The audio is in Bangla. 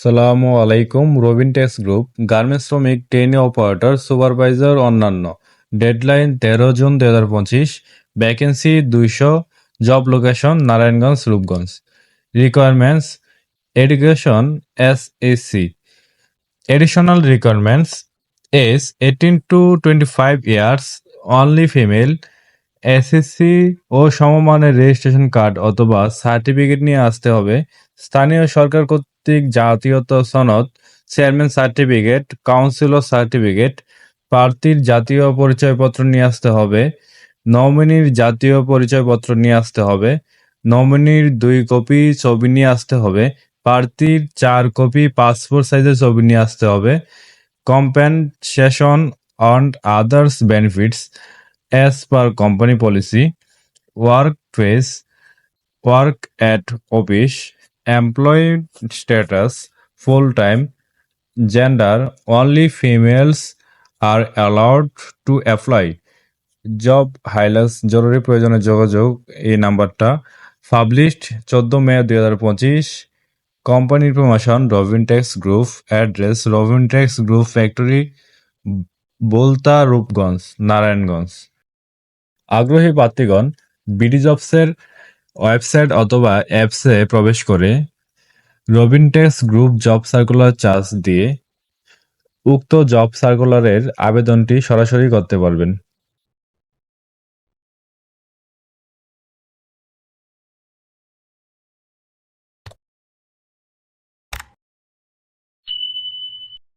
সালামু আলাইকুম, রবিন টেক্স গ্রুপ, গার্মেন্টস শ্রমিক, ট্রেনি অপারেটর, সুপারভাইজার অন্যান্য। ডেডলাইন তেরো জুন দুই হাজার পঁচিশ, ভ্যাকেন্সি দুইশো, job location Narayanganj, Rupganj. Requirements, education, S SC additional requirements age eighteen to twenty five years, only female SSC ও সমমানের রেজিস্ট্রেশন কার্ড অথবা সার্টিফিকেট নিয়ে আসতে হবে। স্থানীয় সরকার কর্তৃক জাতীয়তা সনদ চেয়ারম্যান সার্টিফিকেট কাউন্সিলর সার্টিফিকেট প্রার্থীর জাতীয় পরিচয়পত্র নিয়ে আসতে হবে নমিনির জাতীয় পরিচয়পত্র নিয়ে আসতে হবে নমিনির দুই কপি ছবি নিয়ে আসতে হবে, প্রার্থীর চার কপি পাসপোর্ট সাইজের ছবি নিয়ে আসতে হবে compensation on others benefits as per company policy work place work at office employed status full time gender, only females are allowed to apply. Job হাইলাস জরুরি প্রয়োজনে যোগাযোগ, এই নাম্বারটা। পাবলিশড চোদ্দ মে দুই হাজার পঁচিশ। Company information Robintex group address Robintex group factory Bolta Rupganj Narayanganj আগ্রহী প্রার্থীগণ বিডি জবসের ওয়েবসাইট অথবা অ্যাপসে প্রবেশ করে রবিনটেক্স গ্রুপ জব সার্কুলার চার্জ দিয়ে উক্ত জব সার্কুলারের আবেদনটি সরাসরি করতে পারবেন।